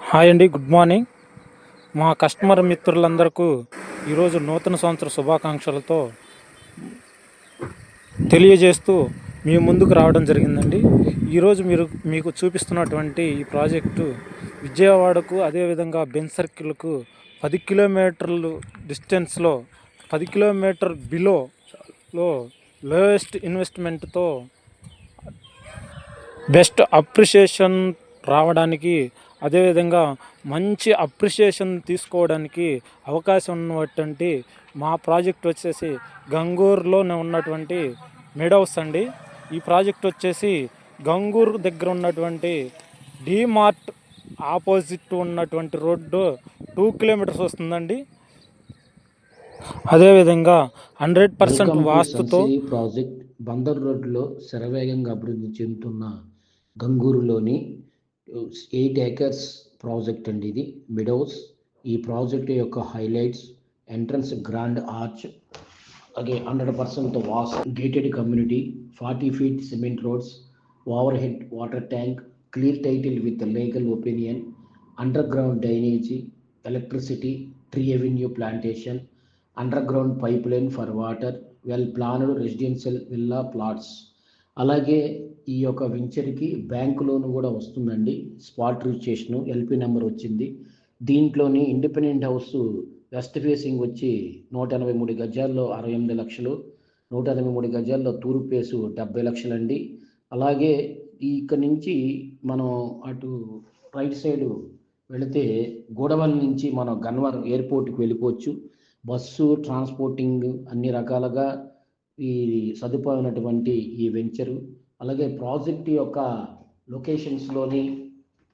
Hi అండి good morning. మా customer మిత్రులందరకు ఈరోజు నూతన సంవత్సర శుభాకాంక్షలతో తెలియజేస్తూ మీ ముందుకు రావడం జరిగిందండి. ఈరోజు మీరు మీకు చూపిస్తున్నటువంటి ఈ ప్రాజెక్టు విజయవాడకు అదేవిధంగా బెన్ సర్కిల్కు పది కిలోమీటర్లు డిస్టెన్స్లో పది కిలోమీటర్ బిలోలో లోయెస్ట్ ఇన్వెస్ట్మెంట్తో బెస్ట్ అప్రిషియేషన్ రావడానికి అదేవిధంగా మంచి అప్రిషియేషన్ తీసుకోవడానికి అవకాశం ఉన్నటువంటి మా ప్రాజెక్ట్ వచ్చేసి గంగూరులోనే ఉన్నటువంటి మెడౌస్ అండి. ఈ ప్రాజెక్ట్ వచ్చేసి గంగూరు దగ్గర ఉన్నటువంటి డీమార్ట్ ఆపోజిట్ ఉన్నటువంటి రోడ్డు టూ కిలోమీటర్స్ వస్తుందండి. అదేవిధంగా హండ్రెడ్ పర్సెంట్ వాస్తుతో ప్రాజెక్ట్ బందర్ రోడ్లో శరవేగంగా అభివృద్ధి చెందుతున్న గంగూరులోని ఎయిట్ ఏకర్స్ ప్రాజెక్ట్ అండి ఇది. మిడోస్ ఈ ప్రాజెక్ట్ యొక్క హైలైట్స్ ఎంట్రన్స్ గ్రాండ్ ఆర్చ్ అలాగే hundred percent was gated community forty feet cement roads overhead water tank clear title with legal opinion underground drainage electricity tree avenue plantation underground pipeline for water well planned residential villa plots. అలాగే ఈ యొక్క వెంచర్కి bank loan కూడా వస్తుందండి. Spot registration LP number వచ్చింది. దీంట్లోని independent house west facing వచ్చి నూట ఎనభై మూడు గజాల్లో అరవై ఎనిమిది లక్షలు నూట ఎనభై మూడు గజాల్లో తూర్పు పేసు డెబ్బై లక్షలండి. అలాగే ఇక్కడ నుంచి మనం అటు రైట్ సైడ్ వెళితే గూడవల్ నుంచి మనం గన్వర్ ఎయిర్పోర్ట్కి వెళ్ళిపోవచ్చు. బస్సు ట్రాన్స్పోర్టింగ్ అన్ని రకాలుగా ఈ సదుపాయం ఉన్నటువంటి ఈ వెంచరు అలాగే ప్రాజెక్ట్ యొక్క లొకేషన్స్లోని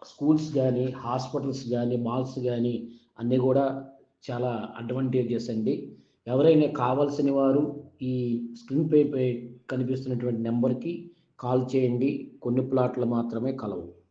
స్కూల్స్ కానీ హాస్పిటల్స్ కానీ మాల్స్ కానీ అన్నీ కూడా చాలా అడ్వాంటేజెస్ అండి. ఎవరైనా కావాల్సిన వారు ఈ స్క్రీన్ పే పై కనిపిస్తున్నటువంటి నెంబర్కి కాల్ చేయండి. కొన్ని ప్లాట్లు మాత్రమే కలవు.